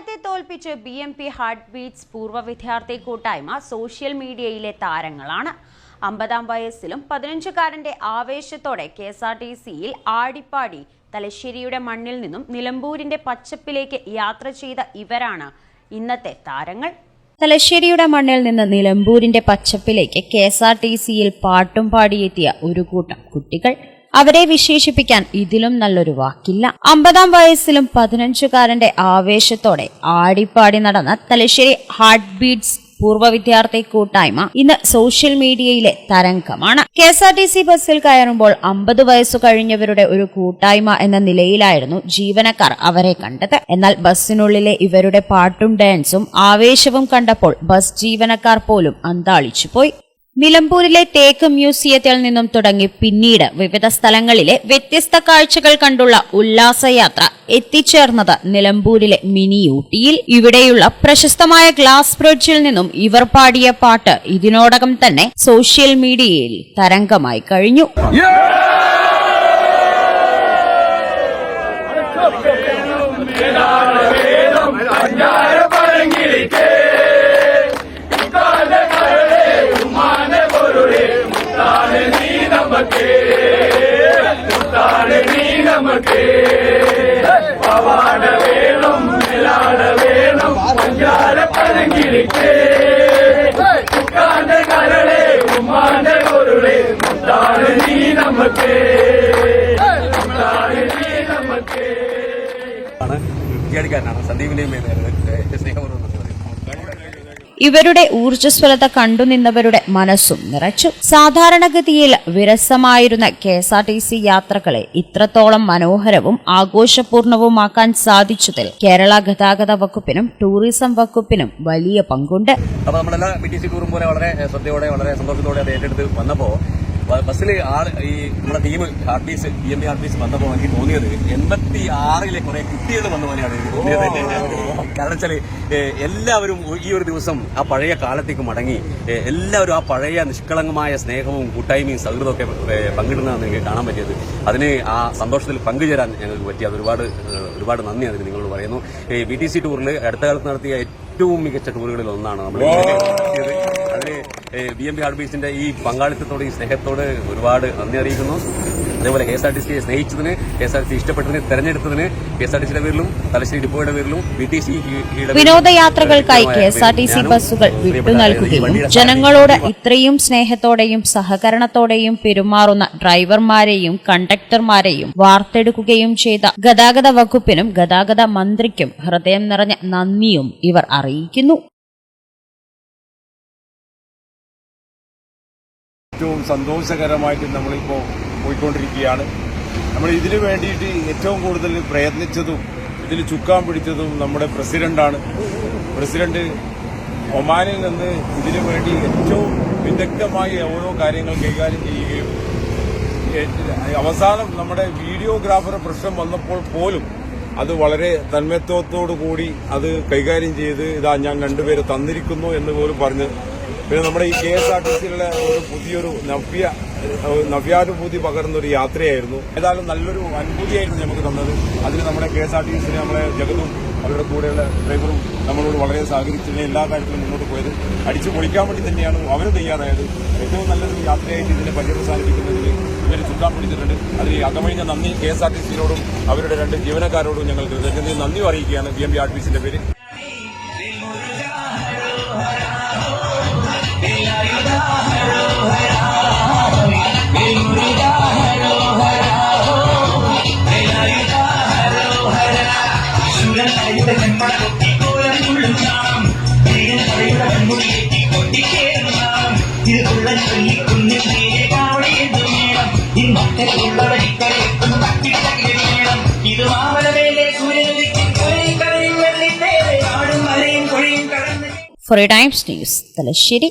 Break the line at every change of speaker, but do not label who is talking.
കാലത്തെ തോൽപ്പിച്ച് B M P heart beats പൂർവ വിദ്യാർത്ഥി കൂട്ടായ്മ സോഷ്യൽ മീഡിയയിലെ താരങ്ങളാണ്. അമ്പതാം വയസ്സിലും പതിനഞ്ചുകാരന്റെ ആവേശത്തോടെ കെ എസ് ആർ ടി സിയിൽ ആടിപ്പാടി തലശ്ശേരിയുടെ മണ്ണിൽ നിന്നും നിലമ്പൂരിന്റെ പച്ചപ്പിലേക്ക് യാത്ര ചെയ്ത ഇവരാണ് ഇന്നത്തെ താരങ്ങൾ. തലശ്ശേരിയുടെ മണ്ണിൽ നിന്ന് നിലമ്പൂരിന്റെ പച്ചപ്പിലേക്ക് കെ എസ് ആർ ടി സിയിൽ പാട്ടും പാടിയെത്തിയ ഒരു കൂട്ടം കുട്ടികൾ. അവരെ വിശേഷിപ്പിക്കാൻ ഇതിലും നല്ലൊരു വാക്കില്ല. അമ്പതാം വയസ്സിലും പതിനഞ്ചുകാരന്റെ ആവേശത്തോടെ ആടിപ്പാടി നടന്ന തലശ്ശേരി ഹാർട്ട് ബീറ്റ്സ് പൂർവ വിദ്യാർത്ഥി കൂട്ടായ്മ ഇന്ന് സോഷ്യൽ മീഡിയയിലെ തരംഗമാണ്. K S R T C ബസ്സിൽ കയറുമ്പോൾ അമ്പത് വയസ്സു കഴിഞ്ഞവരുടെ ഒരു കൂട്ടായ്മ എന്ന നിലയിലായിരുന്നു ജീവനക്കാർ അവരെ കണ്ടത്. എന്നാൽ ബസ്സിനുള്ളിലെ ഇവരുടെ പാട്ടും ഡാൻസും ആവേശവും കണ്ടപ്പോൾ ബസ് ജീവനക്കാർ പോലും അന്താളിച്ചുപോയി. നിലമ്പൂരിലെ തേക്ക് മ്യൂസിയത്തിൽ നിന്നും തുടങ്ങി പിന്നീട് വിവിധ സ്ഥലങ്ങളിലെ വ്യത്യസ്ത കാഴ്ചകൾ കണ്ടുള്ള ഉല്ലാസയാത്ര എത്തിച്ചേർന്നത് നിലമ്പൂരിലെ മിനി ഊട്ടിയിൽ. ഇവിടെയുള്ള പ്രശസ്തമായ ഗ്ലാസ് ബ്രിഡ്ജിൽ നിന്നും ഇവർ പാടിയ പാട്ട് ഇതിനോടകം തന്നെ സോഷ്യൽ മീഡിയയിൽ തരംഗമായി കഴിഞ്ഞു.
ആണ് കുറ്റിയാടിക്കാരനാണ് സന്ദീപിന്റെയും സ്നേഹപൂർവ്വം നന്ദി പറയുന്നു.
ഇവരുടെ ഊർജസ്വലത കണ്ടുനിന്നവരുടെ മനസ്സും നിറച്ചു. സാധാരണഗതിയിൽ വിരസമായിരുന്ന K S R T C യാത്രകളെ ഇത്രത്തോളം മനോഹരവും ആഘോഷപൂർണവുമാക്കാൻ സാധിച്ചതിൽ കേരള ഗതാഗത വകുപ്പിനും ടൂറിസം വകുപ്പിനും വലിയ പങ്കുണ്ട്.
അപ്പൊ നമ്മളെല്ലാം ടൂറും പോലെ വളരെ ശ്രദ്ധയോടെ വളരെ സന്തോഷത്തോടെ അത് ഏറ്റെടുത്ത് വന്നപ്പോ ബസ്സിൽ ആൾ ഈ നമ്മുടെ team heart beats B M P heart beats വന്നപ്പോൾ എനിക്ക് തോന്നിയത് എൺപത്തി ആറിലെ കുറെ കുട്ടികൾ വന്ന പോലെയാണ് എനിക്ക് തോന്നിയത്. കാരണം വെച്ചാൽ എല്ലാവരും ഈ ഒരു ദിവസം ആ പഴയ കാലത്തേക്ക് മടങ്ങി എല്ലാവരും ആ പഴയ നിഷ്കളങ്കമായ സ്നേഹവും കൂട്ടായ്മയും സൗഹൃദവും ഒക്കെ പങ്കിടുന്നതാണ് എനിക്ക് കാണാൻ പറ്റിയത്. അതിന് ആ സന്തോഷത്തിൽ പങ്കുചേരാൻ ഞങ്ങൾക്ക് പറ്റി അത് ഒരുപാട് ഒരുപാട് നന്ദി അതിന് നിങ്ങളോട് പറയുന്നു. ബി ടി സി ടൂറിൽ അടുത്ത കാലത്ത് നടത്തിയ ഏറ്റവും മികച്ച ടൂറുകളിൽ ഒന്നാണ് നമ്മൾ ബി എം പി ഹാർഡ് ബീസിന്റെ ഈ പങ്കാളിത്തത്തോട് ഈ സ്നേഹത്തോട് ഒരുപാട് നന്ദി അറിയിക്കുന്നു. അതേപോലെ കെ എസ് ആർ ടി സിയെ സ്നേഹിച്ചതിന് K S R T C ഇഷ്ടപ്പെട്ടതിന് തെരഞ്ഞെടുത്തതിന് കെ എസ് ആർ ടി സിയുടെ പേരിലും തലശ്ശേരി ഡിപ്പോയുടെ പേരിലും B T C
വിനോദയാത്രകൾക്കായി K S R T C ബസ്സുകൾ വിട്ടു നൽകുകയും ജനങ്ങളോട് ഇത്രയും സ്നേഹത്തോടെയും സഹകരണത്തോടെയും പെരുമാറുന്ന ഡ്രൈവർമാരെയും കണ്ടക്ടർമാരെയും വാർത്തെടുക്കുകയും ചെയ്ത ഗതാഗത വകുപ്പിനും ഗതാഗത മന്ത്രിക്കും ഹൃദയം നിറഞ്ഞ നന്ദിയും ഇവർ അറിയിക്കുന്നു.
ഏറ്റവും സന്തോഷകരമായിട്ട് നമ്മളിപ്പോൾ പോയിക്കൊണ്ടിരിക്കുകയാണ്. നമ്മൾ ഇതിനു വേണ്ടിയിട്ട് ഏറ്റവും കൂടുതൽ പ്രയത്നിച്ചതും ഇതിൽ ചുക്കാൻ പിടിച്ചതും നമ്മുടെ പ്രസിഡന്റാണ്. പ്രസിഡന്റ് ഒമാനിൽ നിന്ന് ഇതിനു വേണ്ടി ഏറ്റവും വിദഗ്ധമായി ഓരോ കാര്യങ്ങൾ കൈകാര്യം ചെയ്യുകയും അവസാനം നമ്മുടെ വീഡിയോഗ്രാഫർ പ്രശ്നം വന്നപ്പോൾ പോലും അത് വളരെ തന്മത്വത്തോടു കൂടി അത് കൈകാര്യം ചെയ്ത് ഇതാ ഞാൻ രണ്ടുപേരെ തന്നിരിക്കുന്നു എന്ന് പോലും പറഞ്ഞ് പിന്നെ നമ്മുടെ ഈ കെ എസ് ആർ ടി സിയിലുള്ള ഒരു പുതിയൊരു നവ്യ നവ്യാനുഭൂതി പകർന്നൊരു യാത്രയായിരുന്നു. ഏതായാലും നല്ലൊരു അനുഭൂതിയായിരുന്നു നമുക്ക് തന്നത്. അതിന് നമ്മുടെ കെ എസ് ആർ ടി സിയിലെ നമ്മളെ ജഗതും അവരുടെ കൂടെയുള്ള ഡ്രൈവറും നമ്മളോട് വളരെ സഹകരിച്ചിട്ട് എല്ലാ കാര്യത്തിലും മുന്നോട്ട് പോയത്. അടിച്ചു പൊളിക്കാൻ വേണ്ടി തന്നെയാണ് അവർ തയ്യാറായത്. ഏറ്റവും നല്ലൊരു യാത്രയായിട്ട് ഇതിനെ പര്യവസാനിപ്പിക്കുന്നതിൽ ഇവർ ചുക്കാൻ പിടിച്ചിട്ടുണ്ട്. അതിൽ അകമഴിഞ്ഞ നന്ദി കെ എസ് ആർ ടി സിയോടും അവരുടെ രണ്ട് ജീവനക്കാരോടും ഞങ്ങൾ കൃതജ്ഞതയും നന്ദി അറിയിക്കുകയാണ്. B M B R T സിന്റെ പേര്
For
a Times News, Talashiri.